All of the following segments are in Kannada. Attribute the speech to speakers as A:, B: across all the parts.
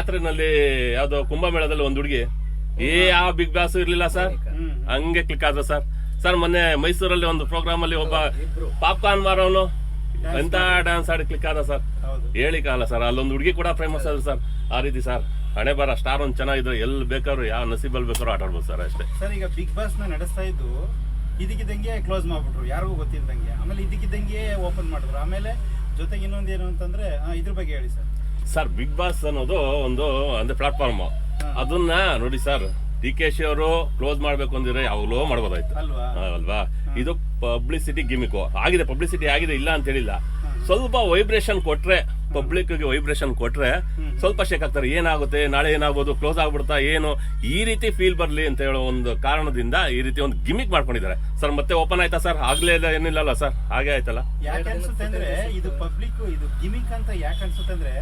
A: ಜಾತ್ರೆನಲ್ಲಿ ಯಾವ್ದೋ ಕುಂಭಮೇಳದಲ್ಲಿ ಒಂದ್ ಹುಡುಗಿ. ಏ ಯಾವ ಬಿಗ್ ಬಾಸ್ ಇರ್ಲಿಲ್ಲ ಸರ್ ಹಂಗೆ ಕ್ಲಿಕ್ ಆದ ಸರ್ ಸರ್ ಮೊನ್ನೆ ಮೈಸೂರಲ್ಲಿ ಒಂದು ಪ್ರೋಗ್ರಾಮ್ ಅಲ್ಲಿ ಒಬ್ಬ ಪಾಪ್ಕಾರ್ನ್ ಮಾರವನು. ಎಂತ ಡ್ಯಾನ್ಸ್ ಆಡಿ ಕ್ಲಿಕ್ ಆದ ಸರ್
B: ಹೌದು
A: ಹೇಳಿ ಕಾಲ ಸರ್ ಅಲ್ಲೊಂದು ಹುಡುಗಿ ಕೂಡ ಫೇಮಸ್ ಆದ್ರು ಸರ್ ಆ ರೀತಿ ಸರ್ ಹಣೆ ಬರ ಸ್ಟಾರ್ ಒಂದು ಚೆನ್ನಾಗಿದ್ರೆ ಎಲ್ಲಿ ಬೇಕಾದ್ರು ಯಾವ ನಸೀಬಲ್ಲಿ ಬೇಕಾದ್ರು ಆಟ ಆಡ್ಬೋದು ಸರ್ ಅಷ್ಟೇ.
B: ಸರ್ ಈಗ ಬಿಗ್ ಬಾಸ್ನ ನಡೆಸ್ತಾ ಇದ್ದು ಇದಕ್ಕಿದ್ದಂಗೆ ಕ್ಲೋಸ್ ಮಾಡ್ಬಿಟ್ರು. ಯಾರಿಗೂ ಗೊತ್ತಿಲ್ದಂಗೆ. ಆಮೇಲೆ ಇದಕ್ಕಿದ್ದಂಗೆ ಓಪನ್ ಮಾಡಿದ್ರು ಆಮೇಲೆ ಜೊತೆಗೆ ಇನ್ನೊಂದು ಏನು ಅಂತಂದ್ರೆ ಇದ್ರ ಬಗ್ಗೆ ಹೇಳಿ ಸರ್
A: ಸರ್ ಬಿಗ್ ಬಾಸ್ ಅನ್ನೋದು ಒಂದು ಅಂದ್ರೆ ಪ್ಲಾಟ್ಫಾರ್ಮ್ ಅದನ್ನ ನೋಡಿ ಸರ್ ಡಿ ಕೆ ಶಿ ಅವರು ಕ್ಲೋಸ್ ಮಾಡ್ಬೇಕು ಅಂದ್ರೆ ಯಾವಾಗಲೂ ಮಾಡ್ಬೋದಾಯ್ತು.
B: ಅಲ್ವಾ?
A: ಇದು ಪಬ್ಲಿಸಿಟಿ ಗಿಮಿಕು ಆಗಿದೆ ಪಬ್ಲಿಸಿಟಿ ಆಗಿದೆ ಇಲ್ಲ ಅಂತ ಹೇಳಿಲ್ಲ. ಸ್ವಲ್ಪ ವೈಬ್ರೇಷನ್ ಕೊಟ್ರೆ ಪಬ್ಲಿಕ್ಗೆ ವೈಬ್ರೇಷನ್ ಕೊಟ್ರೆ ಸ್ವಲ್ಪ ಶೇಕ್ ಆಗ್ತಾರೆ. ಏನಾಗುತ್ತೆ ನಾಳೆ ಏನಾಗ್ಬೋದು ಕ್ಲೋಸ್ ಆಗ್ಬಿಡ್ತಾ ಏನು? ಈ ರೀತಿ ಫೀಲ್ ಬರಲಿ ಅಂತ ಹೇಳೋ ಒಂದು ಕಾರಣದಿಂದ ಈ ರೀತಿ ಒಂದು ಗಿಮಿಕ್ ಮಾಡ್ಕೊಂಡಿದ್ದಾರೆ. ಸರ್ ಮತ್ತೆ ಓಪನ್ ಆಯ್ತಾ ಸರ್ ಆಗ್ಲೇ ಇಲ್ಲ ಏನಿಲ್ಲಲ್ಲ ಸರ್ ಹಾಗೆ ಆಯ್ತಲ್ಲ?
B: ಯಾಕೆ ಅನ್ಸುತ್ತೆ ಅಂದ್ರೆ ಇದು ಪಬ್ಲಿಕ್ ಇದು ಗಿಮಿಕ್ ಅಂತ ಯಾಕೆ ಅನ್ಸುತ್ತೆ ಅಂದ್ರೆ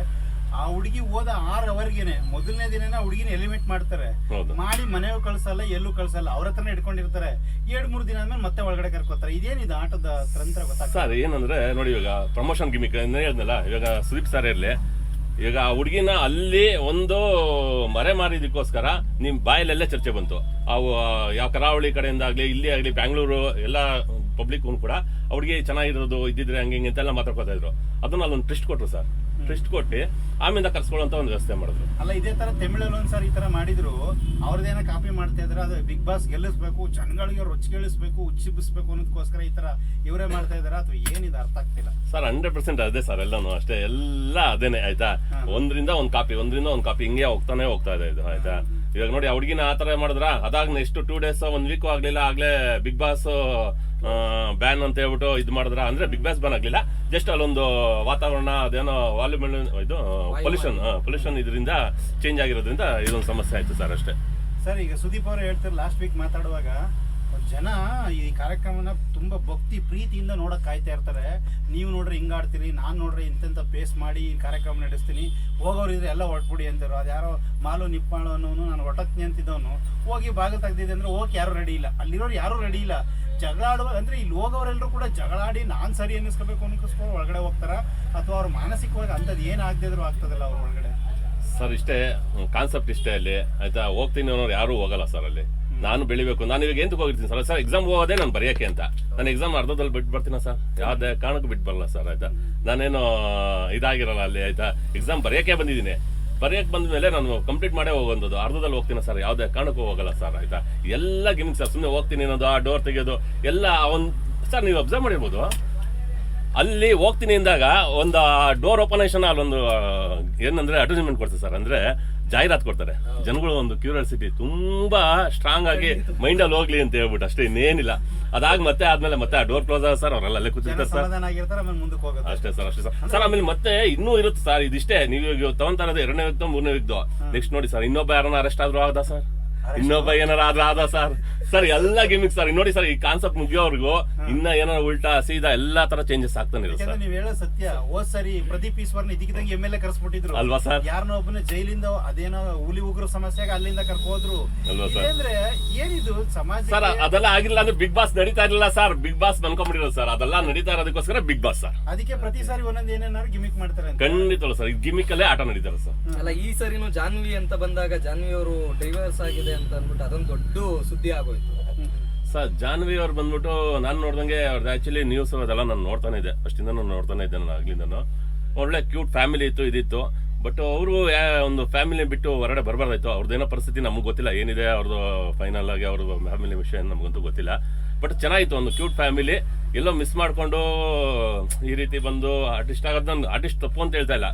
B: ಆ ಹುಡುಗಿ ಹೋದ ಆರ್ ಅವರ್ಗೆನೆ ಮೊದಲನೇ ದಿನ ಹುಡುಗಿನ ಎಲಿಮಿನೇಟ್ ಮಾಡ್ತಾರೆ. ಮಾಡಿ ಮನೆಗೂ ಕಳ್ಸಲ್ಲ ಎಲ್ಲೂ ಕಳ್ಸಲ್ಲ ಅವ್ರ ಹತ್ರನೇ ಇಟ್ಕೊಂಡಿರ್ತಾರೆ. ಎರಡ್ ಮೂರು ದಿನ ಆದ್ಮೇಲೆ ಮತ್ತೆ ಒಳಗಡೆ ಕರ್ಕೋತಾರೆ. ಇದೇನಿದು ಆಟದ ತಂತ್ರ ಗೊತ್ತಾಗ್ತದೆ
A: ಸರ್ ಏನಂದ್ರೆ ನೋಡಿ ಇವಾಗ ಪ್ರಮೋಷನ್ ಗಿಮಿಕ್ ಹೇಳ್ದಲ್ಲ ಇವಾಗ ಸುದೀಪ್ ಸರ್ ಇರ್ಲಿ. ಈಗ ಆ ಹುಡುಗಿನ ಅಲ್ಲಿ ಒಂದು ಮರೆ ಮಾರಿದಕ್ಕೋಸ್ಕರ ನಿಮ್ ಬಾಯಲ್ಲೆಲ್ಲ ಚರ್ಚೆ ಬಂತು. ಅವು ಯಾವ ಕರಾವಳಿ ಕಡೆಯಿಂದ ಆಗ್ಲಿ ಇಲ್ಲಿ ಆಗ್ಲಿ ಬ್ಯಾಂಗ್ಳೂರು ಎಲ್ಲ ಪಬ್ಲಿಕ್ ಕೂಡ ಅವ್ರಿಗೆ ಚೆನ್ನಾಗಿರೋದು ಇದ್ದಿದ್ರೆ ಹಂಗೆ ಹಿಂಗೆ ಅಂತೆಲ್ಲ ಮಾತಾಡ್ಕೋತಾ ಇದ್ರು. ಅದನ್ನ ಅಲ್ಲೊಂದು ಟ್ರಿಸ್ಟ್ ಕೊಟ್ರು ಸರ್. ಟ್ವಿಸ್ಟ್ ಕೊಟ್ಟು ಆಮೇಲೆ ಕರ್ಸ್ಕೊಳ್ಳೋಂತ ಒಂದು ವ್ಯವಸ್ಥೆ ಮಾಡಿದ್ರು.
B: ಅಲ್ಲ ಇದೇ ತರ ತಮಿಳಲ್ಲಿ ಒಂದ್ಸಾರಿ ಈ ತರ ಮಾಡಿದ್ರು. ಅವ್ರದೇನ ಕಾಪಿ ಮಾಡ್ತಾ ಇದ್ರೆ ಅದು ಬಿಗ್ ಬಾಸ್ ಗೆಲ್ಲಿಸ್ಬೇಕು ಜನಗಳಿಗೆ ರೊಚ್ಚಿಗೆಳಿಸ್ಬೇಕು ಉಚ್ಚಿಬಿಸ್ಬೇಕು ಅನ್ನೋದಕ್ಕೋಸ್ಕರ ಈ ತರ ಇವರೇ ಮಾಡ್ತಾ ಇದಾರ. ಅಥವಾ ಏನಿದೆ ಅರ್ಥ ಆಗ್ತಿಲ್ಲ.
A: ಸರ್ ಹಂಡ್ರೆಡ್ ಪರ್ಸೆಂಟ್ ಅದೇ ಸರ್ ಎಲ್ಲಾನು ಅಷ್ಟೇ. ಎಲ್ಲ ಅದೇನೆ ಆಯ್ತಾ? ಒಂದ್ರಿಂದ ಒಂದ್ ಕಾಪಿ ಒಂದ್ರಿಂದ ಒಂದ್ ಕಾಪಿ ಹಿಂಗೆ ಹೋಗ್ತಾನೆ ಹೋಗ್ತಾ ಇದೆ ಇದು ಆಯ್ತಾ? ಇವಾಗ ನೋಡಿ ಹುಡುಗಿನ ಆ ತರ ಮಾಡಿದ್ರ? ಅದಾಗ ನೆಕ್ಸ್ಟ್ ಟೂ ಡೇಸ್ ಒಂದ್ ವೀಕ್ ಆಗ್ಲಿಲ್ಲ ಆಗ್ಲೇ ಬಿಗ್ ಬಾಸ್ ಬ್ಯಾನ್ ಅಂತ ಹೇಳ್ಬಿಟ್ಟು ಇದು ಮಾಡಿದ್ರ? ಅಂದ್ರೆ ಬಿಗ್ ಬಾಸ್ ಬ್ಯಾನ್ ಆಗ್ಲಿಲ್ಲ. ಜಸ್ಟ್ ಅಲ್ಲೊಂದು ವಾತಾವರಣ ಅದೇನೋ ವಾಲ್ಯೂಮ್ ಇದು ಪೊಲ್ಯೂಷನ್ ಪೊಲ್ಯೂಷನ್ ಇದರಿಂದ ಚೇಂಜ್ ಆಗಿರೋದ್ರಿಂದ ಇದೊಂದು ಸಮಸ್ಯೆ ಆಯ್ತು ಸರ್ ಅಷ್ಟೇ.
B: ಸರ್ ಈಗ ಸುದೀಪ್ ಅವರು ಹೇಳ್ತಾರೆ ಲಾಸ್ಟ್ ವೀಕ್ ಮಾತಾಡುವಾಗ ಜನ ಈ ಕಾರ್ಯಕ್ರಮನ ತುಂಬ ಭಕ್ತಿ ಪ್ರೀತಿಯಿಂದ ನೋಡಕ್ ಕಾಯ್ತಾ ಇರ್ತಾರೆ. ನೀವು ನೋಡ್ರಿ ಹಿಂಗೆ ಆಡ್ತೀರಿ, ನಾನ್ ನೋಡ್ರಿ ಇಂತೆಂತ ಪೇಸ್ ಮಾಡಿ ಈ ಕಾರ್ಯಕ್ರಮ ನಡೆಸ್ತೀನಿ. ಹೋಗೋರು ಇದ್ರೆ ಎಲ್ಲ ಹೊಟ್ಬಿಡಿ ಅಂತಾರೆ. ಅದ್ಯಾರೋ ಮಾಲು ನಿಪ್ಪಾಳು ಅನ್ನೋನು ನಾನು ಹೊಟ್ಟತ್ನಿ ಅಂತಿದ್ದವನು. ಹೋಗಿ ಭಾಗ ತೆಗ್ದಿದೆ ಅಂದ್ರೆ ಹೋಗಿ ಯಾರು ರೆಡಿ ಇಲ್ಲ. ಅಲ್ಲಿರೋರು ಯಾರು ರೆಡಿ ಇಲ್ಲ. ಜಗಳ ಆಡುವ ಅಂದ್ರೆ ಇಲ್ಲಿ ಹೋಗೋರೆಲ್ಲರೂ ಕೂಡ ಜಗಳಾಡಿ ನಾನು ಸರಿ ಅನ್ನಿಸ್ಕೋಬೇಕು ಅನ್ನಿಸ್ಕೊಂಡು ಒಳಗಡೆ ಹೋಗ್ತಾರ? ಅಥವಾ ಅವ್ರ ಮಾನಸಿಕವಾಗಿ ಅಂಥದ್ದು ಏನ್ ಆಗದಿದ್ರು ಆಗ್ತದಲ್ಲ ಅವ್ರ ಒಳಗಡೆ?
A: ಸರ್, ಇಷ್ಟೇ ಕಾನ್ಸೆಪ್ಟ್ ಇಷ್ಟೇ ಅಲ್ಲಿ. ಆಯ್ತಾ, ಹೋಗ್ತೀನಿ ಅನ್ನೋರು ಯಾರು ಹೋಗಲ್ಲ ಸರ್ ಅಲ್ಲಿ. ನಾನು ಬೆಳಿಬೇಕು. ನಾನು ಇವಾಗ ಎಂತಕ್ಕೆ ಹೋಗಿರ್ತೀನಿ ಸರ್? ಸರ್ ಎಕ್ಸಾಮ್ ಹೋಗೋದೇ ನಾನು ಬರೆಯೋಕೆ ಅಂತ. ನಾನು ಎಕ್ಸಾಮ್ ಅರ್ಧದಲ್ಲಿ ಬಿಟ್ಟು ಬರ್ತೀನ ಸರ್? ಯಾವುದೇ ಕಾರಣಕ್ಕೂ ಬಿಟ್ಟು ಬರಲ್ಲ ಸರ್, ಆಯ್ತಾ? ನಾನೇನು ಇದಾಗಿರಲ್ಲ ಅಲ್ಲಿ, ಆಯ್ತಾ? ಎಕ್ಸಾಮ್ ಬರೆಯೋಕೆ ಬಂದಿದ್ದೀನಿ. ಬರೆಯಕ್ಕೆ ಬಂದ ಮೇಲೆ ನಾನು ಕಂಪ್ಲೀಟ್ ಮಾಡೇ ಹೋಗೋದು ಅರ್ಧದಲ್ಲಿ ಹೋಗ್ತೀನಿ ಸರ್? ಯಾವುದೇ ಕಾರಣಕ್ಕೂ ಹೋಗಲ್ಲ ಸರ್, ಆಯ್ತಾ? ಎಲ್ಲ ಗಿಮಿಕ್ ಸರ್ ಸುಮ್ಮನೆ ಹೋಗ್ತೀನಿ ಅನ್ನೋದು, ಆ ಡೋರ್ ತೆಗೆಯೋದು, ಎಲ್ಲ ಒಂದು ಸರ್, ನೀವು ಅಬ್ಸರ್ವ್ ಮಾಡಿರ್ಬೋದು? ಅಲ್ಲಿ ಹೋಗ್ತೀನಿ ಅಂದಾಗ ಒಂದು ಡೋರ್ ಓಪನೇಷನ್ ಅಲ್ಲೊಂದು ಏನಂದ್ರೆ ಅಡ್ವರ್ಟೈಸ್ಮೆಂಟ್ ಕೊಡ್ತೀವಿ ಸರ್. ಅಂದ್ರೆ ಜಾಹೀರಾತು ಕೊಡ್ತಾರೆ. ಜನಗಳು ಒಂದು ಕ್ಯೂರಿಯಾಸಿಟಿ ತುಂಬಾ ಸ್ಟ್ರಾಂಗ್ ಆಗಿ ಮೈಂಡ್ ಅಲ್ಲಿ ಹೋಗ್ಲಿ ಅಂತ ಹೇಳ್ಬಿಟ್ಟು ಅಷ್ಟೇ ಇನ್ನೇನಿಲ್ಲ. ಅದಾಗ ಮತ್ತೆ ಆದ್ಮೇಲೆ ಮತ್ತೆ ಆ ಡೋರ್ ಕ್ಲೋಸ್ ಆಗ ಸರ್ ಅವರೆಲ್ಲ ಅಲ್ಲೇ ಕೂತಿರ್ತಾರೆ ಸರ್. ಅಷ್ಟೇ ಸರ್ ಅಷ್ಟೇ ಸರ್. ಸರ್ ಆಮೇಲೆ ಮತ್ತೆ ಇನ್ನೂ ಇರುತ್ತೆ ಸರ್ ಇದಿಷ್ಟೇ. ನೀವು ಇವಾಗ ತಗೊಂತಾ ಇರೋದು ಎರಡನೇ ವ್ಯಕ್ತಿ ಮೂರನೇ ವ್ಯಕ್ತಿ. ನೆಕ್ಸ್ಟ್ ನೋಡಿ ಸರ್ ಇನ್ನೊಬ್ಬ ಯಾರನ್ನ ಅರೆಸ್ಟ್ ಆದ್ರೂ ಆದ ಸರ್? ಇನ್ನೊಬ್ಬ ಏನಾರ ಆದ್ರೂ ಆದ ಸರ್? ಸರ್ ಎಲ್ಲ ಗಿಮಿಕ್ ಸರ್ ನೋಡಿ ಸರ್ ಈ ಕಾನ್ಸೆಪ್ಟ್ ಮುಗಿಯೋವರೆಗೂ ಇನ್ನ ಏನಾರ ಉಲ್ಟಾ ಸೀದಾ ಎಲ್ಲಾ ತರ ಚೇಂಜಸ್ ಆಗ್ತಾನೆ ಇರುತ್ತೆ
B: ಯಾಕಂದ್ರೆ
A: ಸರ್
B: ನೀವ್ ಹೇಳೋ ಸತ್ಯ. ಓ ಸರಿ ಪ್ರದೀಪ್ ಈಶ್ವರ್ನ ಇದಕ್ಕಿದಂಗೆ ಎಂ ಎಲ್ ಎ ಕರ್ಸ್ಬಿಟ್ಟಿದ್ರು.
A: ಅಲ್ವಾ ಸರ್?
B: ಯಾರನ್ನ ಒಬ್ಬನ ಜೈಲಿಂದ ಅದೇನೋ ಹುಲಿ ಉಗ್ರ ಸಮಸ್ಯೆಗೆ ಅಲ್ಲಿಂದ ಕರ್ಕೋದ್ರು.
A: ಅಲ್ವಾ ಸರ್?
B: ಅಂದ್ರೆ ಏನಿದು? ಸಮಾಜ
A: ಸರ್ ಅದೆಲ್ಲ ಆಗಿಲ್ಲ ಅಂದ್ರೆ ಬಿಗ್ ಬಾಸ್ ನಡೀತಾ ಇರಲಿಲ್ಲ ಸರ್ ಬಿಗ್ ಬಾಸ್ ಅನ್ಕೊಂಡ್ಬಿಟ್ಟಿರೋದು ಸರ್ ಅದೆಲ್ಲ ನಡೀತಾ ಇರೋದಕ್ಕೋಸ್ಕರ ಬಿಗ್ ಬಾಸ್ ಸರ್
B: ಅದಕ್ಕೆ ಪ್ರತಿ ಸಾರಿ ಒಂದೊಂದು ಏನೇನಾದ್ರು ಗಿಮಿಕ್ ಮಾಡ್ತಾರೆ ಅಂತ.
A: ಖಂಡಿತ ಸರ್ ಗಿಮಿಕ್ ಅಲ್ಲೇ ಆಟ ನಡೀತಾರೆ ಸರ್
C: ಅಲ್ಲ ಈ ಸರಿನೂ ಜಾನ್ವಿ ಅಂತ ಬಂದಾಗ ಜಾನ್ವಿ ಅವರು ಡೈವರ್ಸ್ ಆಗಿದೆ ಅಂತ ಅಂದ್ಬಿಟ್ಟು ಅದೊಂದು ದೊಡ್ಡ ಸುದ್ದಿ ಆಗೋಯ್ತು.
A: ಸರ್ ಜಾನ್ವಿ ಅವ್ರು ಬಂದ್ಬಿಟ್ಟು ನಾನು ನೋಡ್ದಂಗೆ ಅವ್ರದ್ದು ಆ್ಯಕ್ಚುಲಿ ನ್ಯೂಸ್ ಅದೆಲ್ಲ ನಾನು ನೋಡ್ತಾನೆ ಇದ್ದೆ. ಅಷ್ಟಿಂದ ನಾನು ನೋಡ್ತಾನೆ ಇದ್ದೆ ನಾನು ಆಗ್ಲಿಂದನು. ಒಳ್ಳೆ ಕ್ಯೂಟ್ ಫ್ಯಾಮಿಲಿ ಇತ್ತು ಇದಿತ್ತು. ಬಟ್ ಅವರು ಒಂದು ಫ್ಯಾಮಿಲಿ ಬಿಟ್ಟು ಹೊರಗಡೆ ಬರಬಾರ್ದಾಯ್ತು. ಅವ್ರದ್ದೇನೋ ಪರಿಸ್ಥಿತಿ ನಮಗೆ ಗೊತ್ತಿಲ್ಲ. ಏನಿದೆ ಅವ್ರದ್ದು ಫೈನಲ್ ಆಗಿ ಅವ್ರದ್ದು ಫ್ಯಾಮಿಲಿ ವಿಷಯ ನಮಗಂತೂ ಗೊತ್ತಿಲ್ಲ. ಬಟ್ ಚೆನ್ನಾಗಿತ್ತು ಒಂದು ಕ್ಯೂಟ್ ಫ್ಯಾಮಿಲಿ ಎಲ್ಲೋ ಮಿಸ್ ಮಾಡಿಕೊಂಡು ಈ ರೀತಿ ಬಂದು ಆರ್ಟಿಸ್ಟ್ ಆಗೋದು ನಾನು ಆರ್ಟಿಸ್ಟ್ ತಪ್ಪು ಅಂತ ಹೇಳ್ತಾ ಇಲ್ಲ.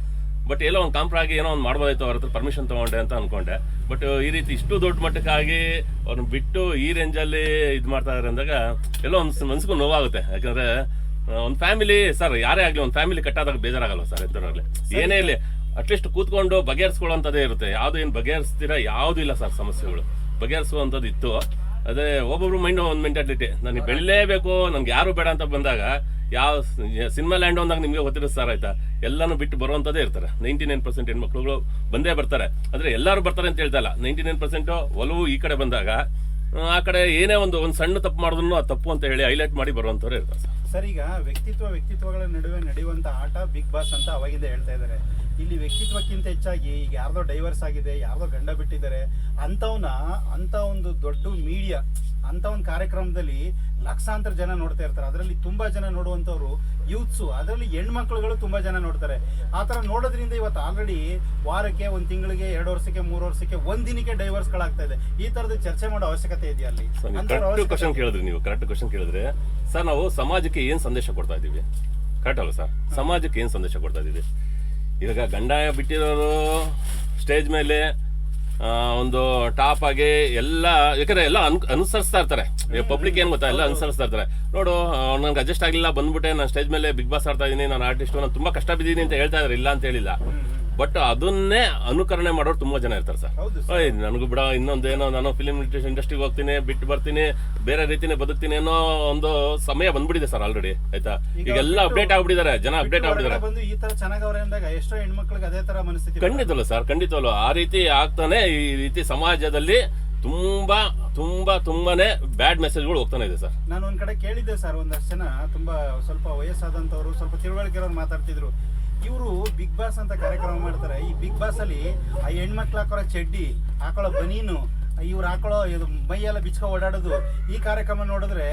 A: ಬಟ್ ಎಲ್ಲೋ ಒಂದು ಕಾಂಪ್ರ ಆಗಿ ಏನೋ ಒಂದು ಮಾಡ್ಬೋದಾಯ್ತು ಅವ್ರ ಹತ್ರ ಪರ್ಮಿಷನ್ ತಗೊಂಡೆ ಅಂತ ಅನ್ಕೊಂಡೆ. ಬಟ್ ಈ ರೀತಿ ಇಷ್ಟು ದೊಡ್ಡ ಮಟ್ಟಕ್ಕಾಗಿ ಅವ್ರನ್ನ ಬಿಟ್ಟು ಈ ರೇಂಜಲ್ಲಿ ಇದು ಮಾಡ್ತಾ ಇದಾರೆ ಅಂದಾಗ ಎಲ್ಲೋ ಒಂದು ಮನ್ಸಿಗೂ ನೋವಾಗುತ್ತೆ. ಯಾಕಂದ್ರೆ ಒಂದು ಫ್ಯಾಮಿಲಿ ಸರ್ ಯಾರೇ ಆಗಲಿ ಒಂದು ಫ್ಯಾಮಿಲಿ ಕಟ್ಟಾದಾಗ ಬೇಜಾರಾಗಲ್ಲ ಸರ್ ಎಂಥವ್ರಾಗಲಿ? ಏನೇ ಇಲ್ಲಿ ಅಟ್ಲೀಸ್ಟ್ ಕೂತ್ಕೊಂಡು ಬಗೆಹರಿಸ್ಕೊಳ್ಳೋಂಥದ್ದೇ ಇರುತ್ತೆ. ಯಾವುದು ಏನು ಬಗೆಹರಿಸ್ತೀರಾ ಯಾವುದೂ ಇಲ್ಲ ಸರ್ ಸಮಸ್ಯೆಗಳು. ಬಗೆಹರಿಸುವಂಥದ್ದು ಇತ್ತು. ಅದೇ ಒಬ್ಬೊಬ್ರು ಮೈಂಡ್ ಒಂದು ಮೆಂಟಾಲಿಟಿ ನನಗೆ ಬೆಳಿಲೇಬೇಕು ನನ್ಗೆ ಯಾರು ಬೇಡ ಅಂತ ಬಂದಾಗ ಯಾವ ಸಿನಿಮಾ ಲ್ಯಾಂಡ್ ಅಂದಾಗ ನಿಮಗೆ ಗೊತ್ತಿರೋ ಸರ್ ಆಯ್ತಾ? ಎಲ್ಲಾನು ಬಿಟ್ಟು ಬರುವಂಥದ್ದೇ ಇರ್ತಾರೆ. ನೈಂಟಿ ನೈನ್ ಪರ್ಸೆಂಟ್ ಹೆಣ್ಮಕ್ಳುಗಳು ಬಂದೇ ಬರ್ತಾರೆ. ಅಂದ್ರೆ ಎಲ್ಲರೂ ಬರ್ತಾರೆ ಅಂತ ಹೇಳ್ತಾ ಇಲ್ಲ ನೈಂಟಿ ನೈನ್ ಪರ್ಸೆಂಟ್ ಒಲವು ಈ ಕಡೆ ಬಂದಾಗ ಆ, ಕಡೆ ಏನೇ ಒಂದು ಒಂದು ಸಣ್ಣ ತಪ್ಪು ಮಾಡಿದ್ರು ಆ ತಪ್ಪು ಅಂತ ಹೇಳಿ ಹೈಲೈಟ್ ಮಾಡಿ ಬರುವಂಥವ್ರು ಇರ್ತಾರೆ ಸರ್
B: ಈಗ ವ್ಯಕ್ತಿತ್ವ ವ್ಯಕ್ತಿತ್ವಗಳ ನಡುವೆ ನಡೆಯುವಂಥ ಆಟ ಬಿಗ್ ಬಾಸ್ ಅಂತ ಅವಾಗಿಂದ ಹೇಳ್ತಾ ಇದ್ದಾರೆ. ಇಲ್ಲಿ ವ್ಯಕ್ತಿತ್ವಕ್ಕಿಂತ ಹೆಚ್ಚಾಗಿ ಈಗ ಯಾರ್ದೋ ಡೈವರ್ಸ್ ಆಗಿದೆ ಯಾರ್ದೋ ಗಂಡ ಬಿಟ್ಟಿದ್ದಾರೆ ಅಂಥವ್ನ ಅಂತ ಒಂದು ದೊಡ್ಡ ಮೀಡಿಯಾ ಅಂತ ಒಂದು ಕಾರ್ಯಕ್ರಮದಲ್ಲಿ ಲಕ್ಷಾಂತರ ಜನ ನೋಡ್ತಾ ಇರ್ತಾರೆ. ಅದರಲ್ಲಿ ತುಂಬಾ ಜನ ನೋಡುವಂಥವ್ರು ಯೂತ್ಸು ಅದರಲ್ಲಿ ಹೆಣ್ಮಕ್ಳುಗಳು ತುಂಬಾ ಜನ ನೋಡ್ತಾರೆ. ಆ ಥರ ನೋಡೋದ್ರಿಂದ ಇವತ್ತು ಆಲ್ರೆಡಿ ವಾರಕ್ಕೆ ಒಂದು ತಿಂಗಳಿಗೆ ಎರಡು ವರ್ಷಕ್ಕೆ ಮೂರು ವರ್ಷಕ್ಕೆ ಒಂದ್ ದಿನಕ್ಕೆ ಡೈವರ್ಸ್ಗಳಾಗ್ತಾ ಇದೆ. ಈ ಥರದ ಚರ್ಚೆ ಮಾಡೋ ಅವಶ್ಯಕತೆ ಇದೆಯಾ ಅಲ್ಲಿ?
A: ಕೇಳಿದ್ರಿ ನೀವು ಕರೆಕ್ಟ್ ಕ್ವಶನ್ ಕೇಳಿದ್ರೆ ಸರ್ ನಾವು ಸಮಾಜಕ್ಕೆ ಏನು ಸಂದೇಶ ಕೊಡ್ತಾ ಇದ್ದೀವಿ ಕರೆಕ್ಟ್ ಅಲ್ಲ ಸರ್? ಸಮಾಜಕ್ಕೆ ಏನು ಸಂದೇಶ ಕೊಡ್ತಾ ಇದ್ದೀವಿ ಇವಾಗ ಗಂಡಾಯ ಬಿಟ್ಟಿರೋರು ಸ್ಟೇಜ್ ಮೇಲೆ ಒಂದು ಟಾಪ್ ಆಗಿ ಎಲ್ಲ ಯಾಕಂದ್ರೆ ಎಲ್ಲ ಅನ್ ಅನುಸರಿಸ್ತಾ ಇರ್ತಾರೆ. ಪಬ್ಲಿಕ್ ಏನ್ ಗೊತ್ತಾ ಎಲ್ಲ ಅನುಸರಿಸ್ತಾ ಇರ್ತಾರೆ. ನೋಡು ನನ್ಗೆ ಅಡ್ಜಸ್ಟ್ ಆಗಿಲ್ಲ ಬಂದ್ಬಿಟ್ಟೆ ನಾನು ಸ್ಟೇಜ್ ಮೇಲೆ ಬಿಗ್ ಬಾಸ್ ಆಡ್ತಾ ಇದೀನಿ ನಾನು ಆರ್ಟಿಸ್ಟ್ ನಾನು ತುಂಬಾ ಕಷ್ಟ ಬಿದ್ದೀನಿ ಅಂತ ಹೇಳ್ತಾ ಇದ್ದಾರೆ ಇಲ್ಲ ಅಂತ ಹೇಳಿಲ್ಲ. ಬಟ್ ಅದನ್ನೇ ಅನುಕರಣೆ ಮಾಡೋರು ತುಂಬಾ ಜನ ಇರ್ತಾರೆ ಸರ್. ಓಯ್ ನನಗೂ ಬಿಡ ಇನ್ನೊಂದೇನೋ ನಾನು ಫಿಲ್ಮ್ ಇಂಡಸ್ಟ್ರಿಗೆ ಹೋಗ್ತೀನಿ ಬಿಟ್ಟು ಬರ್ತೀನಿ ಬೇರೆ ರೀತಿನೇ ಬದುಕ್ತೀನಿ ಅನ್ನೋ ಒಂದು ಸಮಯ ಬಂದ್ಬಿಟ್ಟಿದೆ ಸರ್ ಆಲ್ರೆಡಿ ಆಯ್ತಾ?
B: ಈಗ
A: ಈಗೆಲ್ಲ ಅಪ್ಡೇಟ್ ಆಗ್ಬಿಟ್ಟಿದ್ದಾರೆ ಜನ ಅಪ್ಡೇಟ್
B: ಬಿಟ್ಟು
A: ಆಗ್ಬಿಟ್ಟಿದ್ದಾರೆ.
B: ಎಷ್ಟೋ ಹೆಣ್ಮಕ್ಳಿಗೆ ಅದೇ ತರ ಮನಸ್ಥಿತಿ
A: ಖಂಡಿತವಲ್ಲ ಸರ್ ಖಂಡಿತವಲ್ಲ ಆ ರೀತಿ ಆಗ್ತಾನೆ ಈ ರೀತಿ ಸಮಾಜದಲ್ಲಿ ತುಂಬಾ ತುಂಬಾ, ತುಂಬಾನೇ ಬ್ಯಾಡ್ ಮೆಸೇಜ್ಗಳು ಹೋಗ್ತಾನೆ ಇದೆ, ಸರ್.
B: ನಾನು ಒಂದ್ ಕಡೆ ಕೇಳಿದ್ದೆ, ಸರ್, ಒಂದಷ್ಟು ಜನ ತುಂಬಾ ಸ್ವಲ್ಪ ವಯಸ್ಸಾದಂತವ್ರು, ಸ್ವಲ್ಪ ತಿಳುವಳಿಕೆ ಇರೋರು ಮಾತಾಡ್ತಿದ್ರು. ಇವರು ಬಿಗ್ ಬಾಸ್ ಅಂತ ಕಾರ್ಯಕ್ರಮ ಮಾಡ್ತಾರೆ. ಈ ಬಿಗ್ ಬಾಸ್ ಅಲ್ಲಿ ಆ ಹೆಣ್ಮಕ್ಳು ಹಾಕೊಳ್ಳೋ ಚಡ್ಡಿ ಹಾಕೊಳ್ಳೋ ಬನೀನು ಇವ್ರು ಹಾಕೊಳ್ಳೋ ಇದು ಮೈಯೆಲ್ಲ ಬಿಚ್ಕೊ ಓಡಾಡೋದು. ಈ ಕಾರ್ಯಕ್ರಮ ನೋಡಿದ್ರೆ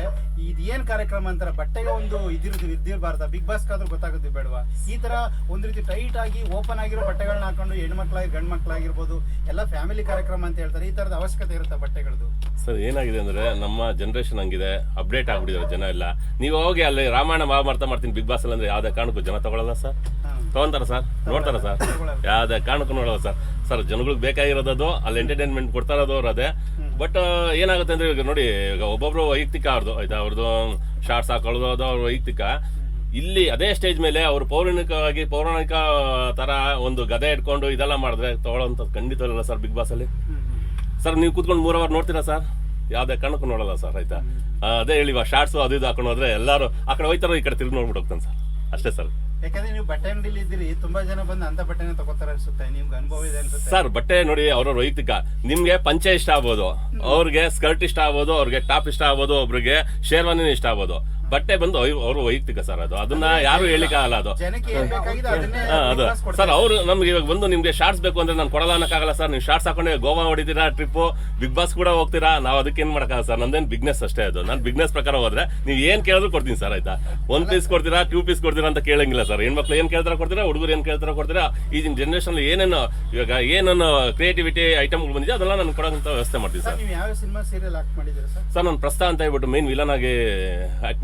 B: ಇದು ಏನು ಕಾರ್ಯಕ್ರಮ ಅಂತಾರೆ? ಬಟ್ಟೆಗೆ ಒಂದು ಇದಿರ್ದು ಇದ್ದಿರಬಾರ್ದ. ಬಿಗ್ ಬಾಸ್ ಆದ್ರೂ ಗೊತ್ತಾಗುತ್ತೆ ಬೇಡವಾ? ಈ ತರ ಒಂದು ರೀತಿ ಟೈಟ್ ಆಗಿ ಓಪನ್ ಆಗಿರೋ ಬಟ್ಟೆಗಳನ್ನ ಹಾಕೊಂಡು ಹೆಣ್ಮಕ್ಳಾಗಿ ಗಂಡ್ ಮಕ್ಳಾಗಿರ್ಬೋದು ಎಲ್ಲ ಫ್ಯಾಮಿಲಿ ಕಾರ್ಯಕ್ರಮ ಅಂತ ಹೇಳ್ತಾರೆ. ಈ ತರದ ಅವಶ್ಯಕತೆ ಇರುತ್ತೆ ಬಟ್ಟೆಗಳದ್ದು
A: ಸರ್ ಏನಾಗಿದೆ ಅಂದ್ರೆ ನಮ್ಮ ಜನರೇಷನ್ ಹಂಗಿದೆ. ಅಪ್ಡೇಟ್ ಆಗ್ಬಿಟ್ಟಿದ್ದಾರೆ ಜನ ಎಲ್ಲ. ನೀವು ಹೋಗಿ ಅಲ್ಲಿ ರಾಮಾಯಣ ಮಹಾಭಾರತ ಮಾಡ್ತೀನಿ ಬಿಗ್ ಬಾಸ್ ಅಲ್ಲಿ ಅಂದ್ರೆ ಯಾವ್ದೇ ಕಾರಣಕ್ಕೂ ಜನ ತಗೊಳ್ಳಲ್ಲ ಸರ್. ತಗೊಂತಾರ ಸರ್? ನೋಡ್ತಾರ ಸರ್? ಯಾವುದೇ ಕಾರಣಕ್ಕೂ ನೋಡಲ್ಲ ಸರ್. ಸರ್, ಜನಗಳಿಗೆ ಬೇಕಾಗಿರೋದು ಅಲ್ಲಿ ಎಂಟರ್ಟೈನ್ಮೆಂಟ್ ಕೊಡ್ತಾ ಇರೋದು ಅವ್ರು ಅದೇ. ಬಟ್ ಏನಾಗುತ್ತೆ ಅಂದ್ರೆ ಈಗ ನೋಡಿ, ಈಗ ಒಬ್ಬೊಬ್ರು ವೈಯಕ್ತಿಕ ಅವ್ರದ್ದು ಆಯ್ತಾ? ಅವ್ರದ್ದು ಶಾರ್ಟ್ಸ್ ಹಾಕೊಳ್ಳೋದು, ಅದು ಅವ್ರ ವೈಯಕ್ತಿಕ. ಇಲ್ಲಿ ಅದೇ ಸ್ಟೇಜ್ ಮೇಲೆ ಅವ್ರು ಪೌರಾಣಿಕವಾಗಿ, ಪೌರಾಣಿಕ ತರ ಒಂದು ಗದೆ ಇಟ್ಕೊಂಡು ಇದೆಲ್ಲ ಮಾಡಿದ್ರೆ ತಗೊಳ್ಳೋಂಥದ್ದು ಖಂಡಿತ ಇಲ್ಲ ಸರ್ ಬಿಗ್ ಬಾಸ್ ಅಲ್ಲಿ. ಸರ್, ನೀವು ಕೂತ್ಕೊಂಡು ಮೂರು ಅವರ್ ನೋಡ್ತೀರಾ ಸರ್? ಯಾವ್ದೇ ಕಾರಣಕ್ಕೂ ನೋಡಲ್ಲ ಸರ್, ಆಯ್ತಾ? ಅದೇ ಹೇಳಿವ ಶಾರ್ಟ್ಸ್ ಅದು ಇದು ಹಾಕೊಂಡು ಹೋದ್ರೆ ಎಲ್ಲರೂ, ಆ ಕಡೆ ಹೋಯ್ತಾರೋ ಈ ಕಡೆ ತಿರುಗಿ ನೋಡ್ಬಿಟ್ಟು ಹೋಗ್ತಾನೆ ಸರ್. ಅಷ್ಟೇ ಸರ್.
B: ಯಾಕಂದ್ರೆ ನೀವು ಬಟ್ಟೆ ಅಂಗಡಿಲಿ ಇದ್ದೀರಿ, ತುಂಬಾ ಜನ ಬಂದು ಅಂತ ಬಟ್ಟೆನ ತಗೋತಾರೆ ಅನ್ಸುತ್ತೆ, ನಿಮ್ಗೆ ಅನುಭವ ಇದೆ ಅನ್ಸುತ್ತೆ.
A: ಸರ್, ಬಟ್ಟೆ ನೋಡಿ ಅವರ ವೈಯಕ್ತಿಕ, ನಿಮ್ಗೆ ಪಂಚೆ ಇಷ್ಟ ಆಗ್ಬೋದು, ಅವ್ರಿಗೆ ಸ್ಕರ್ಟ್ ಇಷ್ಟ ಆಗ್ಬೋದು, ಅವ್ರಿಗೆ ಟಾಪ್ ಇಷ್ಟ ಆಗ್ಬೋದು, ಒಬ್ರಿಗೆ ಶೇರ್ವಾನಿ ಇಷ್ಟ ಆಗ್ಬೋದು. ಬಟ್ಟೆ ಬಂದು ಅವ್ರ ವೈಯಕ್ತಿಕ ಸರ್ ಅದು. ಅದನ್ನ ಯಾರು ಹೇಳಿಕ ಆಗಲ್ಲ ಅದು.
B: ಜನಕ್ಕೆ ಏನ್ ಬೇಕಾಗಿದೆ ಅದನ್ನೇ
A: ಹಾ, ಅದು. ಸರ್ ಅವರು ನಮ್ಗೆ ಇವಾಗ ಬಂದು ನಿಮ್ಗೆ ಶಾರ್ಟ್ಸ್ ಬೇಕು ಅಂದ್ರೆ ನಾನು ಕೊಡಲ್ಲ ಅನ್ನಕ್ಕಾಗಲ್ಲ ಸರ್. ನೀವು ಶಾರ್ಟ್ಸ್ ಹಾಕೊಂಡೆ ಗೋವಾ ಹೊಡಿತೀರಾ ಟ್ರಿಪ್ ಬಿಗ್ ಬಾಸ್ ಕೂಡ ಹೋಗ್ತೀರಾ? ನಾವು ಅದಕ್ಕೆ ಏನ್ ಮಾಡಕ್ಕಾಗಲ್ಲ ಸರ್. ನಂದೇನ್ ಬಿಗ್ನೆಸ್ ಅಷ್ಟೇ ಅದು. ನಾನು ಬಿಗ್ನೆಸ್ ಪ್ರಕಾರ ಹೋದ್ರೆ ನೀವು ಏನ್ ಕೇಳಿದ್ರು ಕೊಡ್ತೀನಿ ಸರ್ ಆಯ್ತಾ? ಒನ್ ಪೀಸ್ ಕೊಡ್ತೀರಾ ಟೂ ಪೀಸ್ ಕೊಡ್ತೀರಾ ಅಂತ ಕೇಳಂಗಿಲ್ಲ ಸರ್. ಹೆಣ್ಮಕ್ಳು ಏನ್ ಕೇಳ್ತಾರ ಕೊಡ್ತೀರಾ ಹುಡುಗರು ಏನ್ ಕೇಳ್ತಾರ ಕೊಡ್ತೀರಾ ಈಗಿನ ಜನರೇಷನ್ ಏನೇನು ಇವಾಗ ಏನೇನು ಕ್ರಿಯೇಟಿವಿಟಿ ಐಟಮ್ಗಳು ಬಂದಿದೆ ಅದೆಲ್ಲ ನಾನು ಕೊಡೋಂತ ವ್ಯವಸ್ಥೆ ಮಾಡ್ತೀನಿ
B: ಸರ್.
A: ಸರ್
B: ನೀವು ಯಾವ ಸಿನಿಮಾ ಸೀರಿಯಲ್ ಆಕ್ಟ್ ಮಾಡಿದ್ದೀರಾ ಸರ್?
A: ಸರ್ ನಾನು ಪ್ರಸ್ತಾ ಅಂತ ಹೇಳ್ಬಿಟ್ಟು ಮೇನ್ ವಿಲನ್ ಆಗಿ act